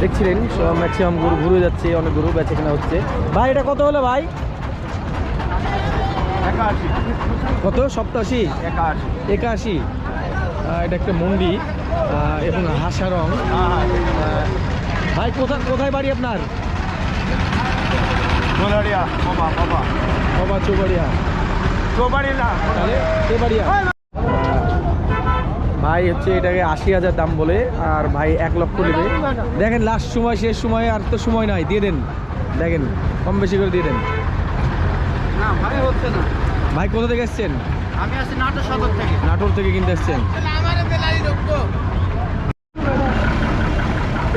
দেখছিলেন সব ম্যাক্সিমাম গরু ঘুরে যাচ্ছে অনেক গরু বেচে কেনা হচ্ছে। ভাই এটা কত হলো ভাই? কত? সপ্তাশি? একাশি। এটা একটা মন্ডি এবং হাসা রং। হ্যাঁ ভাই কোথায় কোথায় বাড়ি আপনার? বাবা চৌবাড়িয়া। ভাই হচ্ছে এটাকে আশি হাজার দাম বলে আর ভাই এক লক্ষ নেবে। দেখেন লাস্ট সময় শেষ সময় আর তো সময় নাই দিয়ে দেন। দেখেন কম বেশি করে দিয়ে দেন। না ভাই হচ্ছে না। ভাই কোথা থেকে এসছেন? আমি নাটোর সদর থেকে। নাটোর থেকে কিনতে এসছেন।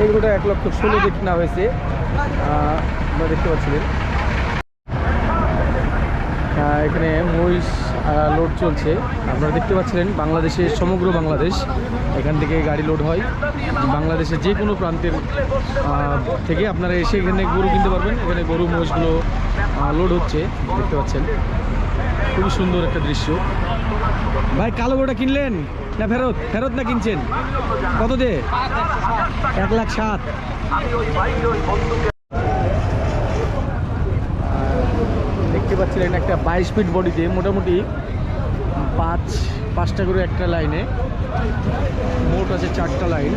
এগুলোটা এক লক্ষ ষোলো দিয়ে কেনা হয়েছে। আপনারা দেখতে পাচ্ছিলেন। এখানে মহিষ লোড চলছে। আপনারা দেখতে পাচ্ছিলেন বাংলাদেশের সমগ্র বাংলাদেশ। এখান থেকে গাড়ি লোড হয়। বাংলাদেশের যে কোনো প্রান্তের থেকে আপনারা এসে এখানে গরু কিনতে পারবেন। এখানে গরু, মোষগুলো লোড হচ্ছে। দেখতে পাচ্ছেন। খুবই সুন্দর একটা দৃশ্য। ভাই, কালো গরুটা কিনলেন? না ফেরত? ফেরত না কিনছেন? কত দে? এক লাখ সাত। দেখতে পাচ্ছিলেন একটা বাইশ ফিট বডিতে মোটামুটি পাঁচ, পাঁচটা করে একটা লাইনে। মোট আছে চারটা লাইন।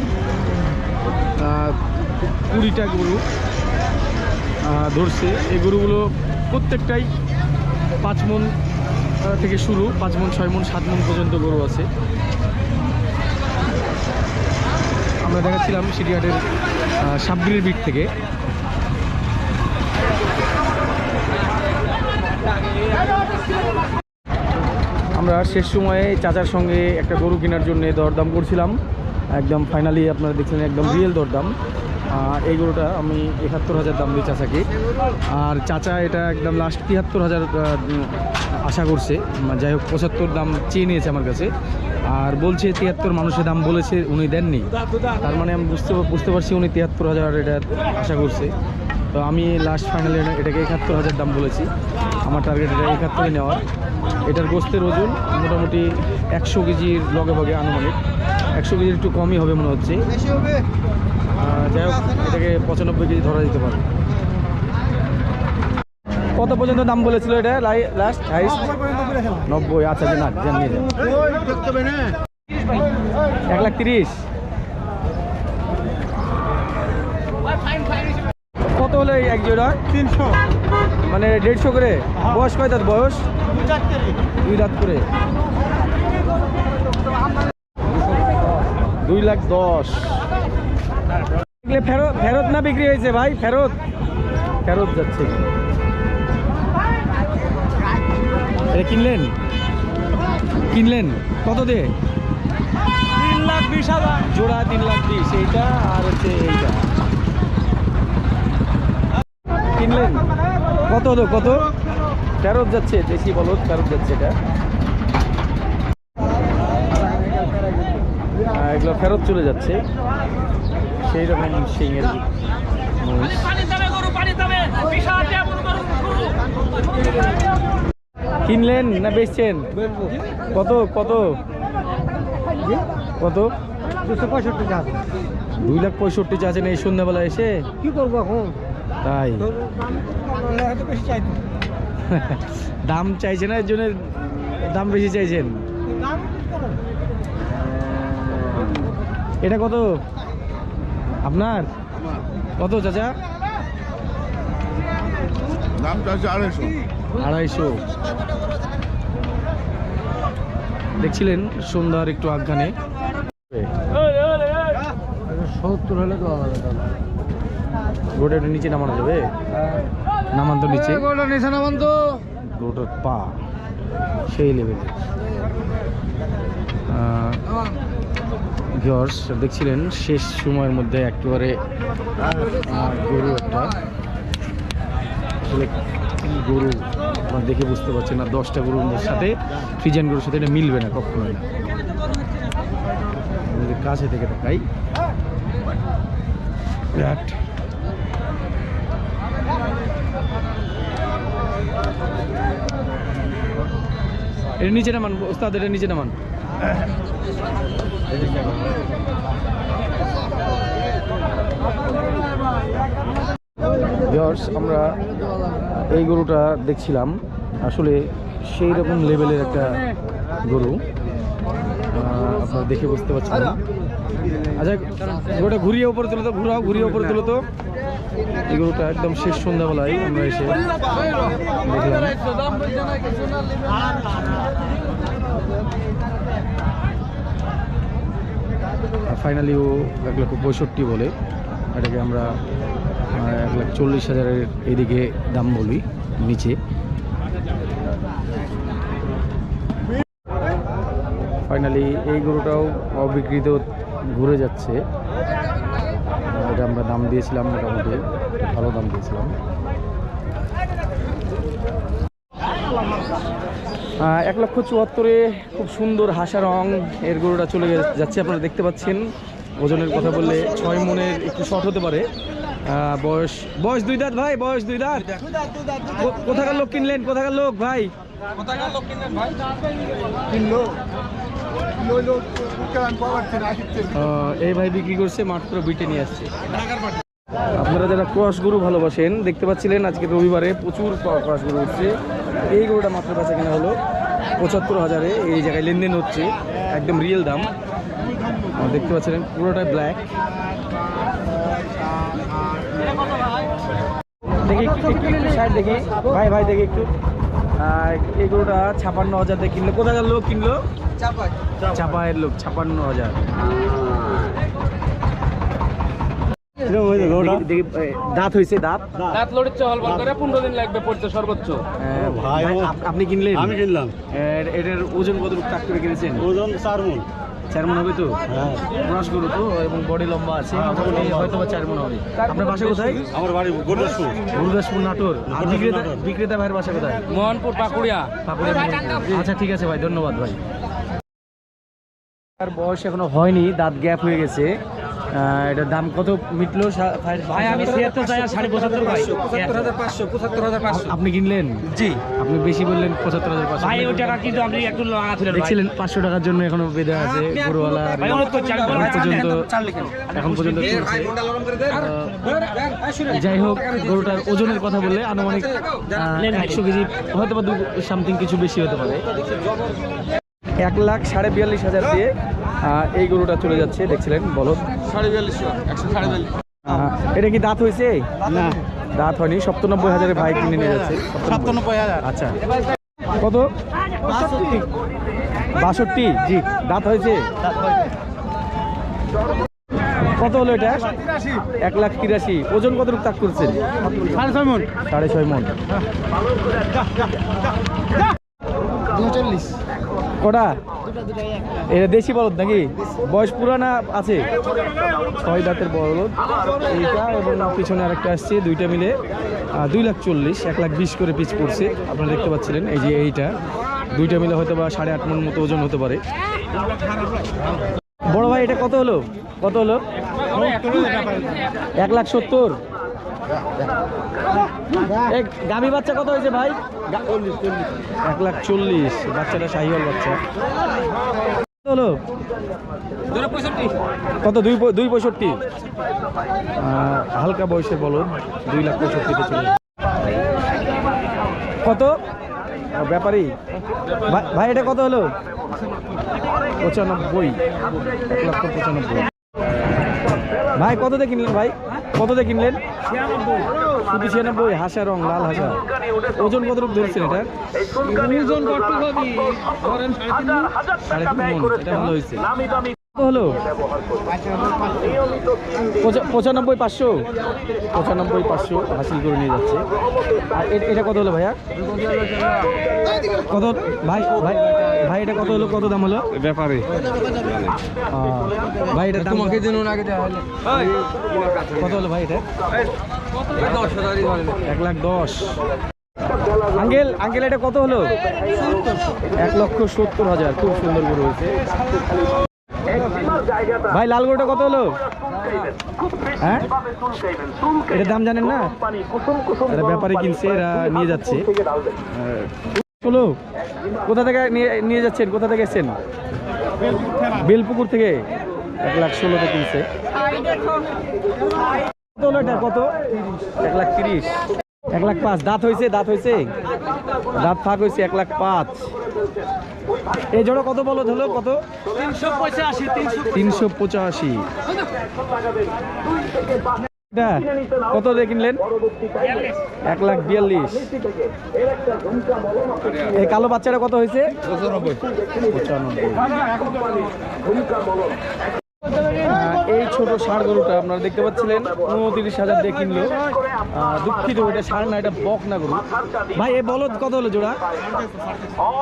কুড়িটা গরু ধরছে। এই গরুগুলো প্রত্যেকটাই পাঁচ মন থেকে শুরু, পাঁচ মন, ছয় মন, সাত মন পর্যন্ত গরু আছে। আমরা দেখাচ্ছিলাম সিটিহাটের সাবগিরের বিট থেকে। আমরা শেষ সময়ে চাচার সঙ্গে একটা গরু কেনার জন্য দরদাম করছিলাম। একদম ফাইনালি আপনারা দেখছিলেন একদম রিয়েল দরদাম। আর এই গরুটা আমি একাত্তর হাজার দাম দিই চাচাকে। আর চাচা এটা একদম লাস্ট তিয়াত্তর হাজার আশা করছে। যাই হোক, পঁচাত্তর দাম চেয়ে নিয়েছে আমার কাছে। আর বলছে তিয়াত্তর মানুষের দাম বলেছে, উনি দেননি। তার মানে আমি বুঝতে বুঝতে পারছি উনি তিয়াত্তর হাজার এটা আশা করছে। তো আমি লাস্ট ফাইনালি এটাকে একাত্তর হাজার দাম বলেছি। আমার টার্গেট এটা একাত্তরে নেওয়ার। এটার গোস্তের ওজন মোটামুটি একশো কেজির লগে ভগে আনুমানিক। একশো কেজির একটু কমই হবে মনে হচ্ছে। যাই হোক এটাকে পঁচানব্বই কেজি ধরা যেতে পারে। কত পর্যন্ত দাম বলেছিল এটা? লাস্ট হাইস নব্বই আচ্ছা না। এক লাখ তিরিশ কত হলো এই এক জোড়া? তিনশো। মানে দেড়শো করে? বয়স কয় দাঁত বয়স? দুই দাঁত করে। দুই লাখ দশ। ফেরত ফেরত না বিক্রি হয়েছে ভাই? ফেরত। ফেরত যাচ্ছে। এটা কিনলেন? কিনলেন? কত দে তিন লাখ বিশ হাজার। জোড়া তিন লাখ বিশ এইটা আর হচ্ছে এইটা। কিনলেন কত তো কত? ফেরত যাচ্ছে দেশি বলদ ফেরত যাচ্ছে এটা। এগুলো ফেরত চলে যাচ্ছে। সেই রকম সিংয়ের কিনলেন না বেচছেন? কত কত? কত? দুশো পঁয়ষট্টি হাজার দুই লাখ পঁয়ষট্টি চাচ্ছেন এই সন্ধ্যাবেলা এসে? কি করব এখন? তাই? দাম চাইছে না এর জন্য দাম বেশি চাইছেন? এটা কত? আপনার? কত চাচা? আড়াইশো। আড়াইশো। দেখছিলেন সন্ধ্যার একটু আজ্ঞানে সত্তর হলে তো আলাদা রোডের নিচে নামানো যাবে? নামান তো নিচে। গোটা নিশা নামান তো। রোডের পা। সেই লেভেলের ভিওর্স দেখছিলেন শেষ সময়ের মধ্যে একেবারে গরু একটা। আসলে কি গরু আপনারা দেখে বুঝতে পারছেন না দশটা গরুর সাথে ফ্রিজেন গরুর সাথে এটা মিলবে না কখনোই না। কাছে থেকে দেখাই। এটা নিচে নামান, ওস্তাদ, এটা নিচে নামান। আমরা এই গরুটা দেখছিলাম। আসলে সেই রকম লেভেলের একটা গরু। আপনারা দেখে বুঝতে পারছেন। আচ্ছা গরুটা ঘুরিয়ে উপরে তুলো তো, ঘুরাও, ঘুরিয়ে উপরে তুলো তো। এই গরুটা একদম শেষ সন্ধ্যাবেলায় আমরা এসে ফাইনালি ও এক লক্ষ পঁয়ষট্টি বলে, এটাকে আমরা এক লাখ চল্লিশ হাজারের এদিকে দাম বলি, নিচে। ফাইনালি এই গরুটাও অবিকৃত ঘুরে যাচ্ছে। এটা আমরা দাম দিয়েছিলাম মোটামুটি ভালো দাম দিয়েছিলাম। এক লক্ষ চুয়াত্তরে খুব সুন্দর হাসা রং এর গরুটা চলে যাচ্ছে আপনারা দেখতে পাচ্ছেন। ওজনের কথা বললে ছয় মনের একটু শর্ট হতে পারে। আহ, বয়স বয়স দুই দাঁত ভাই বয়স দুই দাঁত। কোথাকার লোক কিনলেন কোথাকার লোক ভাই? কিনলো লইলো কেন পাওয়ার থেকে আসছে আহ, এই ভাই বিক্রি করছে মাত্র বিটে নিয়ে আসছে। আপনারা যারা ক্রস গরু ভালোবাসেন, দেখতে পাচ্ছিলেন আজকে রবিবারে প্রচুর ক্রস গরু উঠছে। এই গরুটা মাত্র কাছে কেনা হলো। পঁচাত্তর হাজারে এই জায়গায় লেনদেন হচ্ছে, একদম রিয়েল দাম। দেখতে পাচ্ছিলেন পুরোটাই ব্ল্যাক দেখি একটু সাইড দেখি। ভাই ভাই দেখি একটু। এই গরুটা ছাপান্ন হাজার দিয়ে কিনলো। কোথাকার লোক কিনলো? চাপায়ের লোক ছাপান্ন হাজার। দাঁত হয়েছে দাঁত? দাঁত। করে পনেরো দিন লাগবে পড়তে সর্বোচ্চ। ভাই, আপনি কিনলেন? আমি কিনলাম। এটার ওজন কত টাক করে কিনেছেন? ওজন চার মন। চার মন হবে তো? হ্যাঁ। রস গরু তো এবং বডি লম্বা আছে। হয়তো বা চার মন হবে। আপনার বাসা কোথায়? আমার বাড়ি গোদাসপুর গুরুদাসপুর নাটোর। আর বিক্রেতা বিক্রেতা ভাইয়ের বাসা কোথায়? মোহনপুর পাকুড়িয়া। পাকুড়িয়া আচ্ছা ঠিক আছে ভাই ধন্যবাদ ভাই। তার বয়স এখনও হয়নি দাঁত গ্যাপ হয়ে গেছে। এটার দাম কত মিটলো? ভাই আমি ছিয়াত্তর চাই আর সাড়ে পঁচাত্তর ভাই আপনি কিনলেন? জি। আপনি বেশি বললেন পঁচাত্তর হাজার পাঁচশো। ভাই ওই টাকা কিন্তু আপনি একটু লাগা ছিলেন দেখছিলেন পাঁচশো টাকার জন্য এখনও বেঁধে আছে গরুওয়ালা। পর্যন্ত এখন পর্যন্ত যাই হোক গরুটার ওজনের কথা বললে আনুমানিক একশো কেজি হয়তো বা দু সামথিং কিছু বেশি হতে পারে। এক লাখ সাড়ে বিয়াল্লিশ হাজার দিয়ে এই গরুটা চলে যাচ্ছে দেখছিলেন বলো সাড়ে বিয়াল্লিশ একশো সাড়ে বিয়াল্লিশ এটা কি দাঁত হয়েছে? না দাঁত হয়নি। সপ্তানব্বই হাজারে ভাই কিনে নিয়ে যাচ্ছে। হাজার। আচ্ছা। কত? বাষট্টি। জি দাঁত হয়েছে? কত হলো এটা? এক লাখ তিরাশি। ওজন কত তাক করছেন? সাড়ে ছয় মন। সাড়ে ছয় মন। উনচল্লিশ কটা? এটা দেশি বলদ নাকি? বয়স পুরানা আছে? ছয় দাঁতের বলদ। এইটা এবং পিছনে আরেকটা আসছে, দুইটা মিলে দুই লাখ চল্লিশ, এক লাখ বিশ করে পিচ পড়ছে। আপনারা দেখতে পাচ্ছিলেন এই যে এইটা। দুইটা মিলে হয়তো বা সাড়ে আট মন মতো ওজন হতে পারে। বড় ভাই, এটা কত হলো? কত হলো? এক লাখ সত্তর। গাভী বাচ্চা কত হয়েছে ভাই? এক লাখ চল্লিশ, বাচ্চাটা শাহিওয়াল বাচ্চা। হলো? কত, দুই দুই পঁয়ষট্টি? হালকা বয়সে বলো, দুই লাখ পঁয়ষট্টিতে চলে কত? ব্যাপারী। ভাই- এটা কত হলো? পঁচানব্বই। এক লক্ষ পঁচানব্বই। ভাই কত দিয়ে কিনলেন ভাই? কত দিয়ে কিনলেন? শুধু ছিয়ানব্বই হাসা রং লাল হাসা। ওজন কত রূপ ধরছেন এটা? ওজন কত হবে ধরেন সাড়ে তিন সাড়ে তিন মন এটা ভালো হয়েছে। হলো? পঁচা- পঁচানব্বই পাঁচশো। পঁচানব্বই পাঁচশো হাসিল করে নিয়ে যাচ্ছে। আর এটা কত হলো ভাইয়া? কত ভাই ভাই ভাই এটা কত হলো? কত দাম হলো? ব্যাপারে। ভাই এটা তোমাকে দিন আগে কত হলো ভাই এটা? এক লাখ দশ আঙ্কেল আঙ্কেল এটা কত হলো? এক লক্ষ সত্তর হাজার। খুব সুন্দর গরু হয়েছে। ভাই লাল গরুটা কত হলো? হ্যাঁ? এটার দাম জানেন না? ব্যাপারে কিনছে এরা নিয়ে যাচ্ছে। চলো কোথা থেকে নিয়ে নিয়ে যাচ্ছেন? কোথা থেকে এসছেন? বেলপুকুর থেকে? এক লাখ ষোলোতে কিনছে। কত হলো এটা? কত? এক লাখ তিরিশ। এক লাখ পাঁচ। দাঁত হয়েছে? দাঁত হয়েছে? দাঁত ফাঁক হয়েছে? এক লাখ পাঁচ। এই জোড়া কত বলো ধরো কত? তিনশো পঁচাশি। কত দিয়ে কিনলেন? এক লাখ বিয়াল্লিশ। এই কালো বাচ্চাটা কত হয়েছে? পঁচানব্বই। এই ছোট ষাড় গরুটা আপনারা দেখতে পাচ্ছিলেন। উনত্রিশ হাজার দিয়ে কিনলো। দুঃখিত, এটা ষাড় না, এটা বক না গরু। ভাই, এ বলদ কত হলো জোড়া?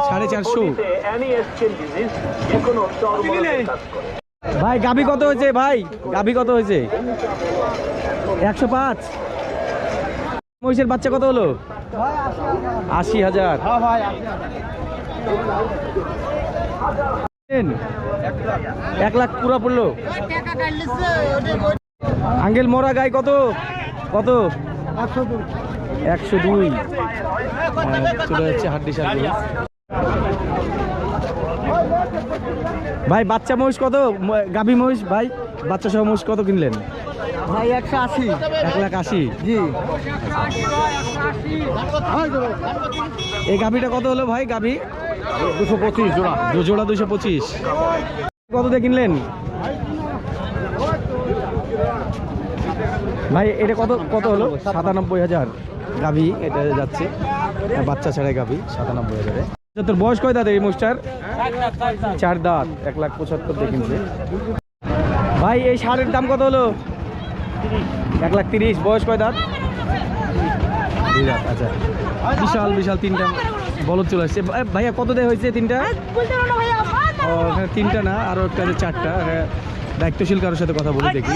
সাড়ে চারশো। ভাই, গাভি কত হয়েছে, ভাই? গাভি কত হয়েছে? একশো পাঁচ। মহিষের বাচ্চা কত হলো? আশি হাজার। এক লাখ পুরা পড়ল। আঙ্গেল মরা গাই কত? কত? একশো দুই। হ্যাঁ, চলে যাচ্ছে হাড্ডি সার ভাই বাচ্চা মহিষ কত? গাভী মহিষ? ভাই বাচ্চা সহ মহিষ কত কিনলেন? ভাই একশো আশি। এক লাখ আশি। জি। এই গাভীটা কত হলো ভাই গাভী? দুশো পঁচিশ, জোড়া। দু জোড়া দুশো পঁচিশ। কত দিয়ে কিনলেন ভাই, এটা কত কত হলো? সাতানব্বই হাজার। গাভী, এটা যাচ্ছে। বাচ্চা ছাড়াই গাভী, সাতানব্বই হাজারে। তোর বয়স কয় দাঁত এই মোষটার চার দাঁত, এক লাখ পঁচাত্তর দিয়ে কিনছে। ভাই, এই সারের দাম কত হলো? এক লাখ তিরিশ। বয়স কয় দাঁত? দুই দাঁত আচ্ছা। বিশাল বিশাল তিনটা। বলদ চলে আসছে। ভাইয়া কত দেয় হয়েছে তিনটা? ও এখানে তিনটা না আরও একটা চারটা হ্যাঁ, দায়িত্বশীল কারোর সাথে কথা বলে দেখি।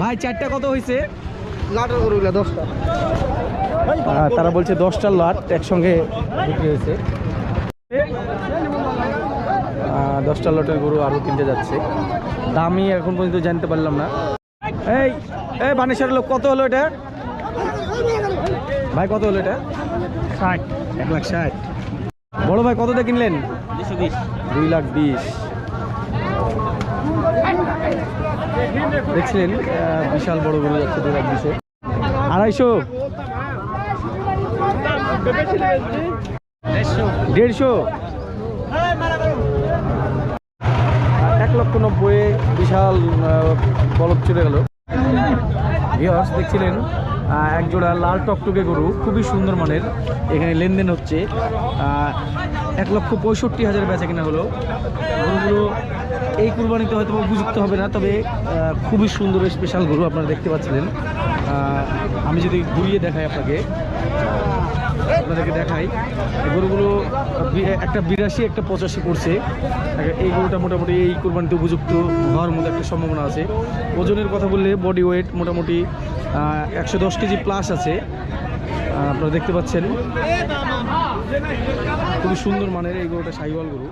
ভাই চারটা কত হয়েছে? গরুগুলা দশটা। তারা বলছে দশটা লট একসঙ্গে বিক্রি হয়েছে। দশটা লটের গরু আরও তিনটে যাচ্ছে। দামই এখন পর্যন্ত জানতে পারলাম না। এই এই বানেশ্বর লোক কত হলো এটা? ভাই কত হলো এটা? ষাট। এক লাখ ষাট। বড় ভাই কত দিয়ে কিনলেন? দুই লাখ বিশ। দেখছিলেন বিশাল বড় গরু যাচ্ছে দুই লাখ বিশে। আড়াইশো? দেড়শো? এক লক্ষ নব্বই বিশাল বলদ চলে গেল। ভিওর্স দেখছিলেন আহ, এক জোড়া লাল টকটকে গরু খুবই সুন্দর মানের এখানে লেনদেন হচ্ছে। এক লক্ষ পঁয়ষট্টি হাজার বেচা কিনা হলো। গরুগুলো এই কুরবানিতে হয়তো উপযুক্ত হবে না, তবে খুবই সুন্দর স্পেশাল গরু আপনারা দেখতে পাচ্ছিলেন। আমি যদি ঘুরিয়ে দেখাই আপনাকে, আপনাদেরকে দেখাই গরুগুলো একটা বিরাশি, একটা পঁচাশি করছে এই গরুটা মোটামুটি এই কোরবানিতে উপযুক্ত হওয়ার মতো একটা সম্ভাবনা আছে। ওজনের কথা বললে বডি ওয়েট মোটামুটি একশো দশ কেজি প্লাস আছে। আপনারা দেখতে পাচ্ছেন। খুবই সুন্দর মানের এই গরুটা সাইওয়াল গরু।